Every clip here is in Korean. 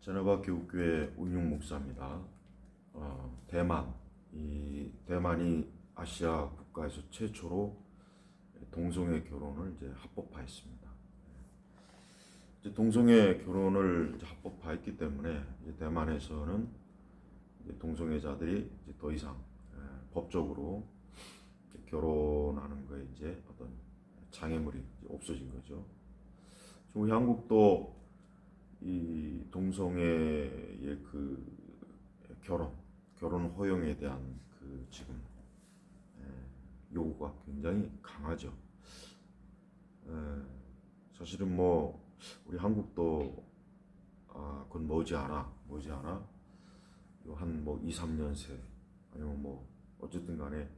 제네바 교육교회 운용 목사입니다. 어, 대만 이 대만이 아시아 국가에서 최초로 동성애 결혼을 이제 합법화했습니다. 이제 동성애 결혼을 이제 합법화했기 때문에 이제 대만에서는 이제 동성애자들이 이제 더 이상 예, 법적으로 결혼하는 거에 이제 어떤 장애물이 없어진 거죠. 우리 한국도 이 동성애의 그 결혼, 결혼 허용에 대한 그 지금 에, 요구가 굉장히 강하죠. 에, 사실은 뭐 우리 한국도 아, 그건 머지 않아, 머지 않아 한뭐 2, 3년 새 아니면 뭐 어쨌든 간에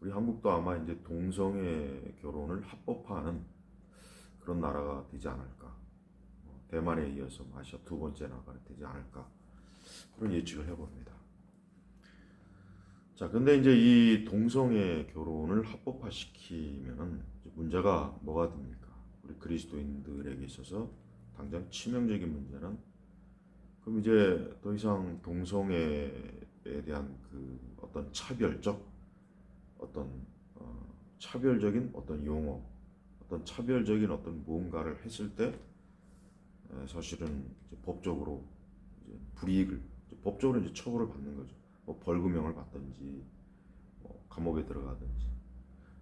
우리 한국도 아마 이제 동성애 결혼을 합법화하는 그런 나라가 되지 않을까. 뭐 대만에 이어서 아시아 두 번째 나라가 되지 않을까 그런 예측을 해봅니다. 자, 근데 이제 이 동성애 결혼을 합법화시키면은 이제 문제가 뭐가 됩니까? 우리 그리스도인들에게 있어서 당장 치명적인 문제는 그럼 이제 더 이상 동성애에 대한 그 어떤 차별적 어떤 어, 차별적인 어떤 용어, 어떤 차별적인 어떤 무언가를 했을 때 에, 사실은 법적으로 불이익을 법적으로 이제 처벌을 받는 거죠. 뭐 벌금형을 받든지 뭐 감옥에 들어가든지.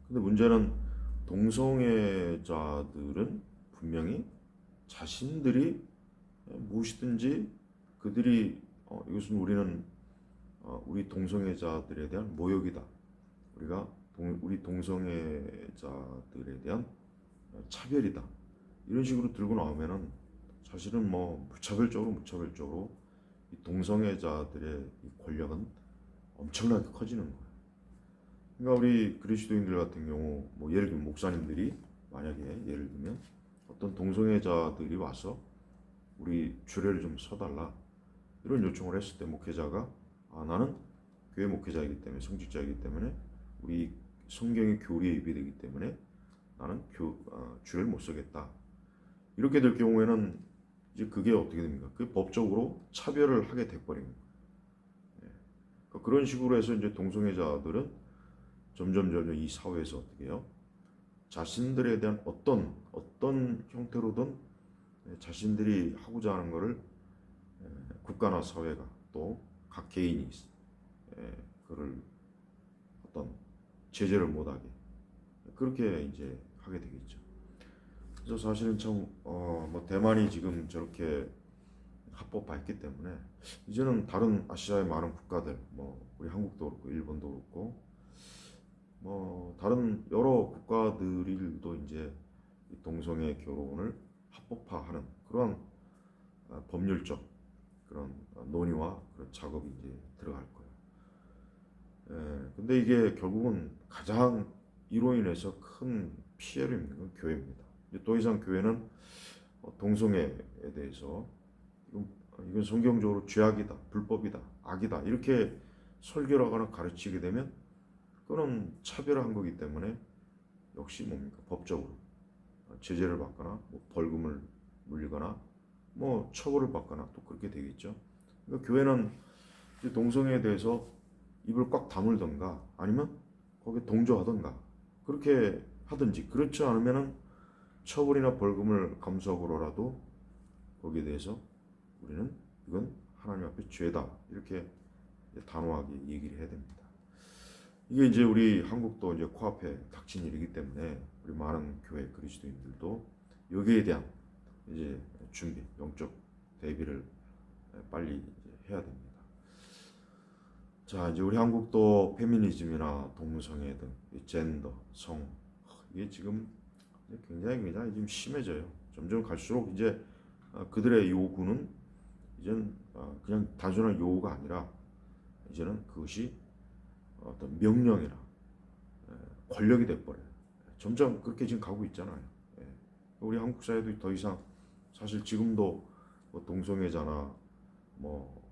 근데 문제는 동성애자들은 분명히 자신들이 무엇이든지 그들이 어, 이것은 우리는 어, 우리 동성애자들에 대한 모욕이다. 우리가 동, 우리 동성애자들에 대한 차별이다. 이런 식으로 들고 나오면은 사실은 뭐 무차별적으로 무차별적으로 이 동성애자들의 이 권력은 엄청나게 커지는 거예요. 그러니까 우리 그리스도인들 같은 경우 뭐 예를 들면 목사님들이 만약에 예를 들면 어떤 동성애자들이 와서 우리 주례를 좀 서달라 이런 요청을 했을 때 목회자가 아 나는 교회 목회자이기 때문에 성직자이기 때문에 우리 성경의 교리에 위배되기 때문에 나는 교, 아, 주례를 못 서겠다 이렇게 될 경우에는 이제 그게 어떻게 됩니까? 그 법적으로 차별을 하게 돼버린 거예요. 예. 그러니까 그런 식으로 해서 이제 동성애자들은 점점 점점 이 사회에서 어떻게 해요? 자신들에 대한 어떤 어떤 형태로든 자신들이 하고자 하는 것을 국가나 사회가 또 각 개인이 그를 어떤 제재를 못하게 그렇게 이제 하게 되겠죠. 그래서 사실은 참 어 뭐 대만이 지금 저렇게 합법화했기 때문에 이제는 다른 아시아의 많은 국가들 뭐 우리 한국도 그렇고 일본도 그렇고 뭐 다른 여러 국가들도 이제 동성애 결혼을 합법화하는 그런 법률적 그런 논의와 그런 작업이 이제 들어갈 거예요. 예, 근데 이게 결국은 가장 이로 인해서 큰 피해를 입는 건 교회입니다. 더 이상 교회는 어, 동성애에 대해서 이건, 성경적으로 죄악이다, 불법이다, 악이다 이렇게 설교를 하거나 가르치게 되면 그거는 차별한 거기 때문에 역시 뭡니까 법적으로 제재를 받거나 뭐 벌금을 물리거나 뭐 처벌을 받거나 또 그렇게 되겠죠. 그러니까 교회는 동성애에 대해서 입을 꽉 다물던가 아니면 거기에 동조하던가 그렇게 하든지 그렇지 않으면은 처벌이나 벌금을 감수하고라도 거기에 대해서 우리는 이건 하나님 앞에 죄다 이렇게 단호하게 얘기를 해야 됩니다. 이게 이제 우리 한국도 이제 코앞에 닥친 일이기 때문에 우리 많은 교회 그리스도인들도 여기에 대한 이제 준비, 영적 대비를 빨리 해야 됩니다. 자, 이제 우리 한국도 페미니즘이나 동성애 등 젠더, 성 이게 지금 굉장히 굉장히 지금 심해져요. 점점 갈수록 이제 그들의 요구는 이제는 그냥 단순한 요구가 아니라 이제는 그것이 어떤 명령이나 권력이 돼버려요. 점점 그렇게 지금 가고 있잖아요. 우리 한국 사회도 더 이상 사실 지금도 뭐 동성애자나 뭐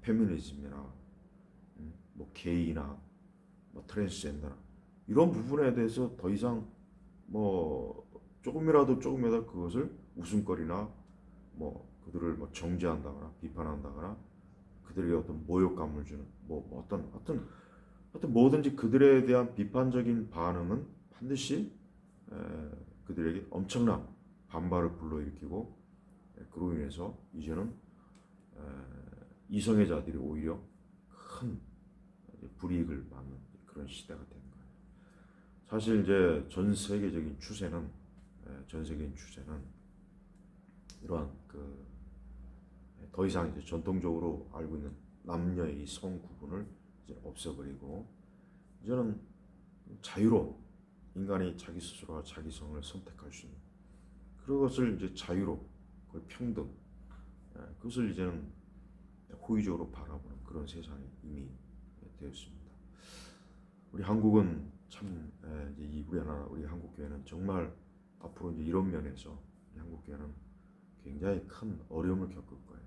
페미니즘이나 음, 뭐 게이나 뭐 트랜스젠더나 이런 부분에 대해서 더 이상 뭐 조금이라도 조금이라도 그것을 웃음거리나 뭐 그들을 뭐뭐 정죄한다거나 비판한다거나 그들에게 어떤 모욕감을 주는 뭐, 뭐 어떤 어떤 어떤 뭐든지 그들에 대한 비판적인 반응은 반드시 에, 그들에게 엄청난 반발을 불러일으키고 에, 그로 인해서 이제는 에, 이성애자들이 오히려 큰 불이익을 받는 그런 시대가 된 거예요. 사실 이제 전 세계적인 추세는 에, 전 세계적인 추세는 이러한 그 더 이상 이제 전통적으로 알고 있는 남녀의 이성 구분을 이제 없애버리고 이제는 자유로운 인간이 자기 스스로가 자기 성을 선택할 수 있는 그것을 이제 자유로 그걸 평등 예, 그것을 이제는 호의적으로 바라보는 그런 세상이 이미 되었습니다. 우리 한국은 참 예, 이제 이 우리나라 우리 한국 교회는 정말 앞으로 이제 이런 면에서 이 한국 교회는 굉장히 큰 어려움을 겪을 거예요.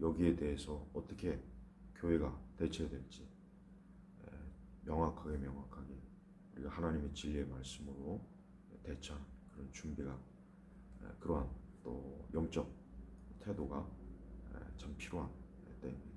여기에 대해서 어떻게 교회가 대처해야 될지 에, 명확하게 명확하게 우리가 하나님의 진리의 말씀으로 대처하는 그런 준비가 에, 그러한 또 영적 태도가 에, 참 필요한 때입니다.